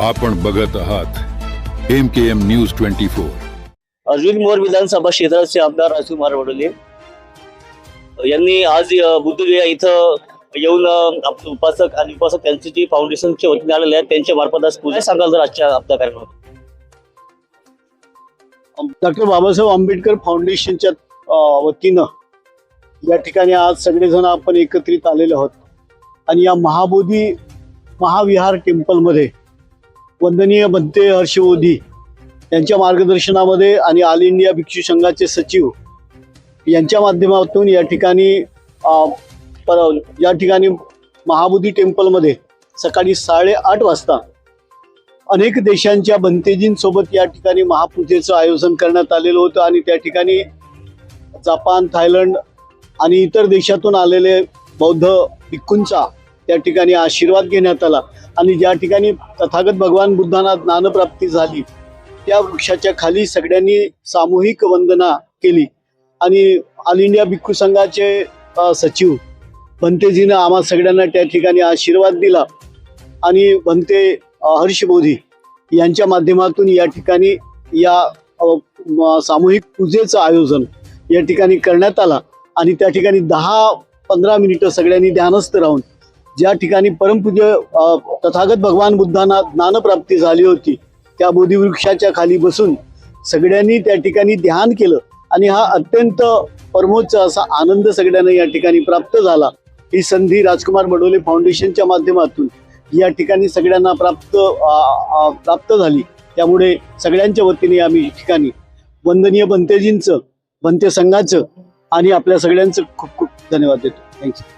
आपण बघत आहात. M K M news twenty four Arjun Mor विधानसभा क्षेत्राचे आमदार राजकुमार वडोले. यांनी आज अ, बुद्धगया इथं येऊन उपासक आणि उपासक त्यांची जी फाउंडेशनच्या वतीने आलेले आहेत त्यांच्या मार्फत आज पूजा सांगाल तर आजच्या आपल्या कार्यक्रमात. डॉक्टर बाबासाहेब आंबेडकर फाउंडेशनच्या वतीनं या ठिकाणी आज सगळेजण आपण एकत्रित आलेलो आहोत. आणि या महाबोधी महाविहार टेम्पलमध्ये वंदनीय बनते हर्षबोधी यांच्या मार्गदर्शनामध्ये आणि ऑल इंडिया भिक्षू संघाचे सचिव यांच्या माध्यमातून या ठिकाणी या ठिकाणी महाबोधी टेम्पलमध्ये सकाळी साडेआठ वाजता अनेक देशांच्या बनतेजींसोबत या ठिकाणी महापूजेचं आयोजन करण्यात आलेलं होतं आणि त्या ठिकाणी जपान थायलंड आणि इतर देशातून आलेले बौद्ध भिक्खूंचा त्या ठिकाणी आशीर्वाद घेण्यात आला. आणि ज्या ठिकाणी तथागत भगवान बुद्धांना ज्ञानप्राप्ती झाली त्या वृक्षाच्या खाली सगळ्यांनी सामूहिक वंदना केली. आणि ऑल इंडिया भिक्खू संघाचे सचिव भंतेजीनं आम्हा सगळ्यांना त्या ठिकाणी आशीर्वाद दिला. आणि भंते हर्ष हर्षबोधी यांच्या माध्यमातून या ठिकाणी या सामूहिक पूजेचं आयोजन या ठिकाणी करण्यात आला. आणि त्या ठिकाणी दहा पंधरा मिनिटं सगळ्यांनी ध्यानस्थ राहून ज्या ठिकाणी परमपूज्य तथागत भगवान बुद्धांना ज्ञानप्राप्ती झाली होती त्या बोधिवृक्षाच्या खाली बसून सगळ्यांनी त्या ठिकाणी ध्यान केलं आणि हा अत्यंत परमोच्च असा आनंद सगळ्यांना या ठिकाणी प्राप्त झाला. ही संधी राजकुमार बडोले फाउंडेशनच्या माध्यमातून या ठिकाणी सगळ्यांना प्राप्त प्राप्त झाली. त्यामुळे सगळ्यांच्या वतीने आम्ही या ठिकाणी वंदनीय भंतेजींचं भंते संघाचं आणि आपल्या सगळ्यांचं खूप खूप धन्यवाद देतो. थँक्यू